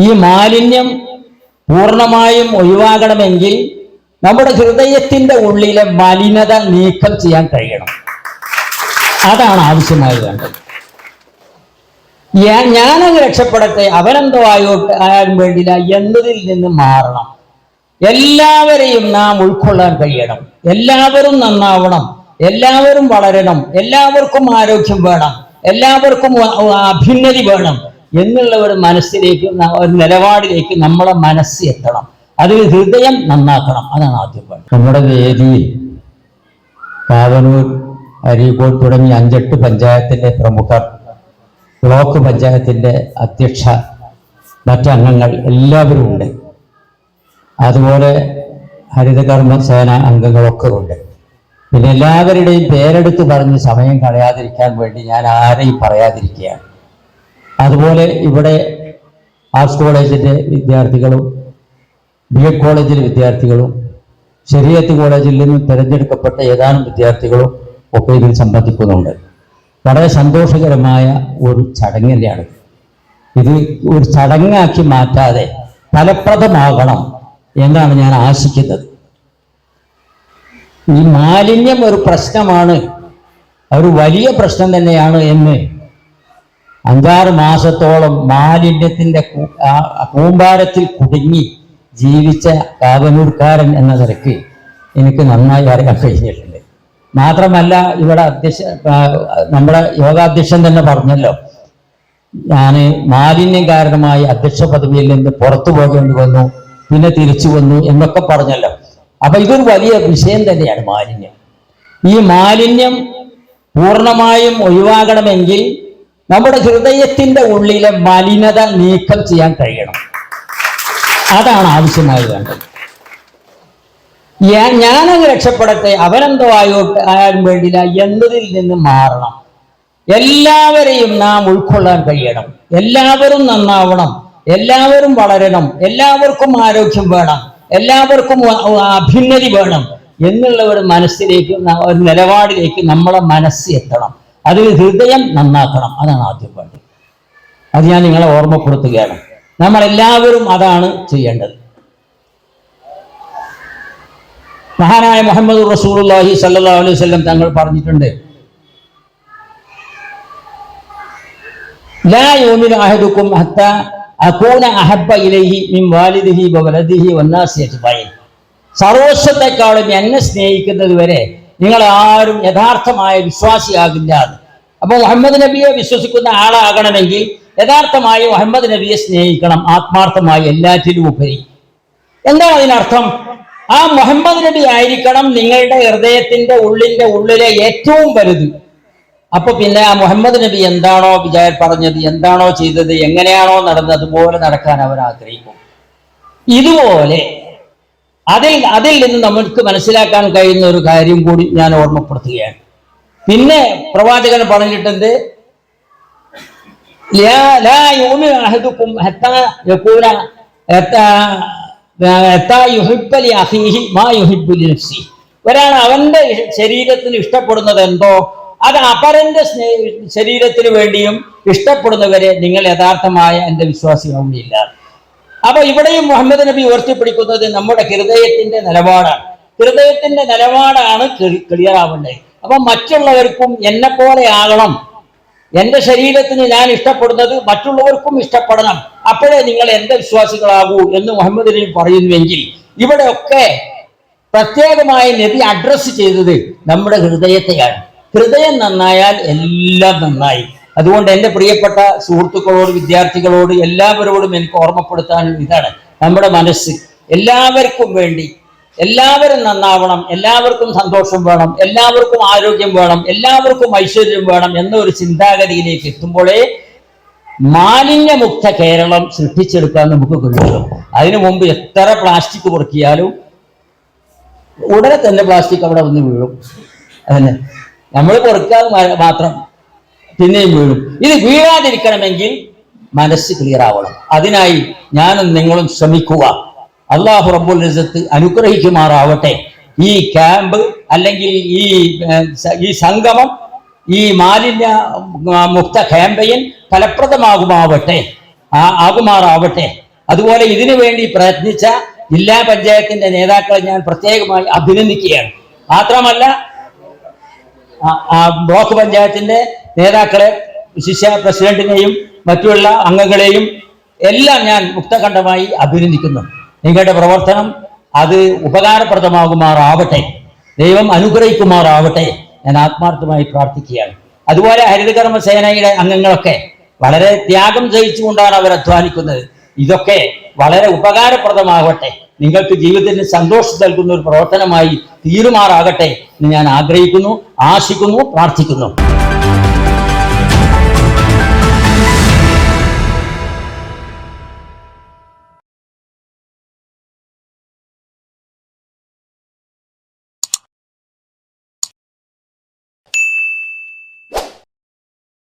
ഈ മാലിന്യം പൂർണമായും ഒഴിവാകണമെങ്കിൽ നമ്മുടെ ഹൃദയത്തിന്റെ ഉള്ളിലെ മലിനത നീക്കം ചെയ്യാൻ കഴിയണം. അതാണ് ആവശ്യമായി ഞാൻ ഞാനങ്ങ് രക്ഷപ്പെടട്ടെ അവനെന്തോ ആയോ ആയാലും വേണ്ടില്ല എന്നതിൽ നിന്ന് മാറണം. എല്ലാവരെയും നാം ഉൾക്കൊള്ളാൻ കഴിയണം. എല്ലാവരും നന്നാവണം. എല്ലാവരും വളരണം. എല്ലാവർക്കും ആരോഗ്യം വേണം. എല്ലാവർക്കും അഭിന്നതി വേണം. എന്നുള്ള ഒരു മനസ്സിലേക്ക് ഒരു നിലപാടിലേക്ക് നമ്മളെ മനസ്സ് എത്തണം. അതിൽ ഹൃദയം നന്നാക്കണം. അതാണ് ആദ്യം നമ്മുടെ വേദിയിൽ കാവനൂർ അരീക്കോട് തുടങ്ങി അഞ്ചെട്ട് പഞ്ചായത്തിലെ പ്രമുഖർ ബ്ലോക്ക് പഞ്ചായത്തിന്റെ അധ്യക്ഷ മറ്റംഗങ്ങൾ എല്ലാവരും ഉണ്ട്. അതുപോലെ ഹരിതകർമ്മ സേന അംഗങ്ങളൊക്കെ ഉണ്ട്. പിന്നെ എല്ലാവരുടെയും പേരെടുത്ത് പറഞ്ഞ് സമയം കളയാതിരിക്കാൻ വേണ്ടി ഞാൻ ആരെയും പറയാതിരിക്കുകയാണ്. അതുപോലെ ഇവിടെ ആർട്സ് കോളേജിന്റെ വിദ്യാർത്ഥികളും ബി എഡ് കോളേജിലെ വിദ്യാർത്ഥികളും ശരീരത്ത് കോളേജിൽ നിന്ന് തിരഞ്ഞെടുക്കപ്പെട്ട ഏതാനും വിദ്യാർത്ഥികളും ഒക്കെ ഇതിൽ സംബന്ധിക്കുന്നുണ്ട്. വളരെ സന്തോഷകരമായ ഒരു ചടങ്ങ് തന്നെയാണ്. ഇത് ഒരു ചടങ്ങാക്കി മാറ്റാതെ ഫലപ്രദമാകണം എന്നാണ് ഞാൻ ആശിക്കുന്നത്. ഈ മാലിന്യം ഒരു പ്രശ്നമാണ് ഒരു വലിയ പ്രശ്നം തന്നെയാണ് എന്ന് അഞ്ചാറ് മാസത്തോളം മാലിന്യത്തിന്റെ കൂമ്പാരത്തിൽ കുടുങ്ങി ജീവിച്ച കാവനൂർക്കാരൻ എന്ന നിലയ്ക്ക് എനിക്ക് നന്നായി അറിയാൻ കഴിഞ്ഞിട്ടുണ്ട് മാത്രമല്ല ഇവിടെ അധ്യക്ഷ നമ്മുടെ യോഗാധ്യക്ഷൻ തന്നെ പറഞ്ഞല്ലോ ഞാൻ മാലിന്യം കാരണമായി അധ്യക്ഷ പദവിയിൽ നിന്ന് പുറത്തു പോകേണ്ടി വന്നു പിന്നെ തിരിച്ചു വന്നു എന്നൊക്കെ പറഞ്ഞല്ലോ. അപ്പൊ ഇതൊരു വലിയ വിഷയം തന്നെയാണ് മാലിന്യം. ഈ മാലിന്യം പൂർണമായും ഒഴിവാകണമെങ്കിൽ നമ്മുടെ ഹൃദയത്തിന്റെ ഉള്ളിലെ മലിനത നീക്കം ചെയ്യാൻ കഴിയണം. അതാണ് ആവശ്യമായി വേണ്ടത്. ഞാനങ്ങ് രക്ഷപ്പെടട്ടെ അവനെന്തോ ആയോ ആയാലും വേണ്ടില്ല എന്നതിൽ നിന്ന് മാറണം. എല്ലാവരെയും നാം ഉൾക്കൊള്ളാൻ കഴിയണം. എല്ലാവരും നന്നാവണം. എല്ലാവരും വളരണം. എല്ലാവർക്കും ആരോഗ്യം വേണം. എല്ലാവർക്കും അഭിന്നതി വേണം. എന്നുള്ള ഒരു മനസ്സിലേക്ക് ഒരു നിലപാടിലേക്ക് നമ്മളെ മനസ്സ് എത്തണം അതിൽ ഹൃദയം നന്നാക്കണം. അതാണ് ആദ്യം പാട്ട് അത് ഞാൻ നിങ്ങളെ ഓർമ്മപ്പെടുത്തുകയാണ്. നമ്മളെല്ലാവരും അതാണ് ചെയ്യേണ്ടത്. മഹാനായ മുഹമ്മദ് റസൂലുള്ളാഹി സല്ലല്ലാഹു അലൈഹി വസല്ലം തങ്ങൾ പറഞ്ഞിട്ടുണ്ട്. മിൻ വാലിദിഹി സർവസ്വത്തെക്കാളും എന്നെ സ്നേഹിക്കുന്നത് വരെ നിങ്ങൾ ആരും യഥാർത്ഥമായ വിശ്വാസിയാകില്ല അപ്പോൾ അപ്പൊ മുഹമ്മദ് നബിയെ വിശ്വസിക്കുന്ന ആളാകണമെങ്കിൽ യഥാർത്ഥമായി മുഹമ്മദ് നബിയെ സ്നേഹിക്കണം ആത്മാർത്ഥമായി എല്ലാറ്റിലും ഉപരി. എന്താണ് അതിനർത്ഥം? ആ മുഹമ്മദ് നബി ആയിരിക്കണം നിങ്ങളുടെ ഹൃദയത്തിന്റെ ഉള്ളിന്റെ ഉള്ളിലെ ഏറ്റവും വലുത്. അപ്പൊ പിന്നെ ആ മുഹമ്മദ് നബി എന്താണോ വിജയൻ പറഞ്ഞത് എന്താണോ ചെയ്തത് എങ്ങനെയാണോ നടന്നത് അതുപോലെ നടക്കാൻ അവർ ആഗ്രഹിക്കും. ഇതുപോലെ അതിൽ അതിൽ നിന്ന് നമുക്ക് മനസ്സിലാക്കാൻ കഴിയുന്ന ഒരു കാര്യം കൂടി ഞാൻ ഓർമ്മപ്പെടുത്തുകയാണ് പിന്നെ പ്രവാചകൻ പറഞ്ഞിട്ടുണ്ട്. ഒരാൾ അവന്റെ ശരീരത്തിന് ഇഷ്ടപ്പെടുന്നത് എന്തോ അത് അപരന്റെ ശരീരത്തിന് വേണ്ടിയും ഇഷ്ടപ്പെടുന്നവരെ നിങ്ങൾ യഥാർത്ഥമായ എന്റെ വിശ്വാസിയാവുകയില്ല അപ്പൊ ഇവിടെയും മുഹമ്മദ് നബി ഉയർത്തിപ്പിടിക്കുന്നത് നമ്മുടെ ഹൃദയത്തിന്റെ നിലപാടാണ്. ഹൃദയത്തിന്റെ നിലപാടാണ് ക്ലിയർ ആവേണ്ടത് അപ്പൊ മറ്റുള്ളവർക്കും എന്നെ പോലെ ആകണം. എന്റെ ശരീരത്തിന് ഞാൻ ഇഷ്ടപ്പെടുന്നത് മറ്റുള്ളവർക്കും ഇഷ്ടപ്പെടണം. അപ്പോഴേ നിങ്ങൾ എന്റെ വിശ്വാസികളാകൂ എന്ന് മുഹമ്മദ് നബി പറയുന്നുവെങ്കിൽ ഇവിടെയൊക്കെ പ്രത്യേകമായി നബി അഡ്രസ്സ് ചെയ്തത് നമ്മുടെ ഹൃദയത്തെയാണ്. ഹൃദയം നന്നായാൽ എല്ലാം നന്നായി. അതുകൊണ്ട് എന്റെ പ്രിയപ്പെട്ട സുഹൃത്തുക്കളോട് വിദ്യാർത്ഥികളോട് എല്ലാവരോടും എനിക്ക് ഓർമ്മപ്പെടുത്താനുള്ള ഇതാണ് നമ്മുടെ മനസ്സ്. എല്ലാവർക്കും വേണ്ടി എല്ലാവരും നന്നാവണം എല്ലാവർക്കും സന്തോഷം വേണം എല്ലാവർക്കും ആരോഗ്യം വേണം എല്ലാവർക്കും ഐശ്വര്യം വേണം എന്ന ഒരു ചിന്താഗതിയിലേക്ക് എത്തുമ്പോഴേ മാലിന്യമുക്ത കേരളം സൃഷ്ടിച്ചെടുക്കാൻ നമുക്ക് കഴിയുള്ളൂ. അതിനു മുമ്പ് എത്ര പ്ലാസ്റ്റിക് പൊറുക്കിയാലും ഉടനെ തന്നെ പ്ലാസ്റ്റിക് അവിടെ വന്ന് വീഴും. അതന്നെ നമ്മൾ പൊറുക്കാതെ മാത്രം പിന്നെയും വീഴും. ഇത് വീഴാതിരിക്കണമെങ്കിൽ മനസ്സ് ക്ലിയർ ആവണം. അതിനായി ഞാനും നിങ്ങളും ശ്രമിക്കുക. അള്ളാഹു റബ്ബുൽ ഇസ്സത്ത് അനുഗ്രഹിക്കുമാറാവട്ടെ. ഈ ക്യാമ്പ് അല്ലെങ്കിൽ ഈ ഈ സംഗമം ഈ മാലിന്യ മുക്ത ക്യാമ്പയിൻ ഫലപ്രദമാകുമാവട്ടെ. ആകുമാറാവട്ടെ. അതുപോലെ ഇതിനു വേണ്ടി പ്രയത്നിച്ച ജില്ലാ പഞ്ചായത്തിന്റെ നേതാക്കളെ ഞാൻ പ്രത്യേകമായി അഭിനന്ദിക്കുകയാണ്. മാത്രമല്ല ആ- ബ്ലോക്ക് പഞ്ചായത്തിന്റെ നേതാക്കളെ ശിഷ്യ പ്രസിഡന്റിനെയും മറ്റുള്ള അംഗങ്ങളെയും എല്ലാം ഞാൻ മുക്തഖണ്ഡമായി അഭിനന്ദിക്കുന്നു. നിങ്ങളുടെ പ്രവർത്തനം അത് ഉപകാരപ്രദമാകുമാറാവട്ടെ. ദൈവം അനുഗ്രഹിക്കുമാറാവട്ടെ. ഞാൻ ആത്മാർത്ഥമായി പ്രാർത്ഥിക്കുകയാണ്. അതുപോലെ ഹരിതകർമ്മ സേനയുടെ അംഗങ്ങളൊക്കെ വളരെ ത്യാഗം ചെയ്യിച്ചുകൊണ്ടാണ് അവർ അധ്വാനിക്കുന്നത് ഇതൊക്കെ വളരെ ഉപകാരപ്രദമാകട്ടെ. നിങ്ങൾക്ക് ജീവിതത്തിന് സന്തോഷം നൽകുന്ന ഒരു പ്രവർത്തനമായി തീരുമാറാകട്ടെ എന്ന് ഞാൻ ആഗ്രഹിക്കുന്നു ആശിക്കുന്നു പ്രാർത്ഥിക്കുന്നു.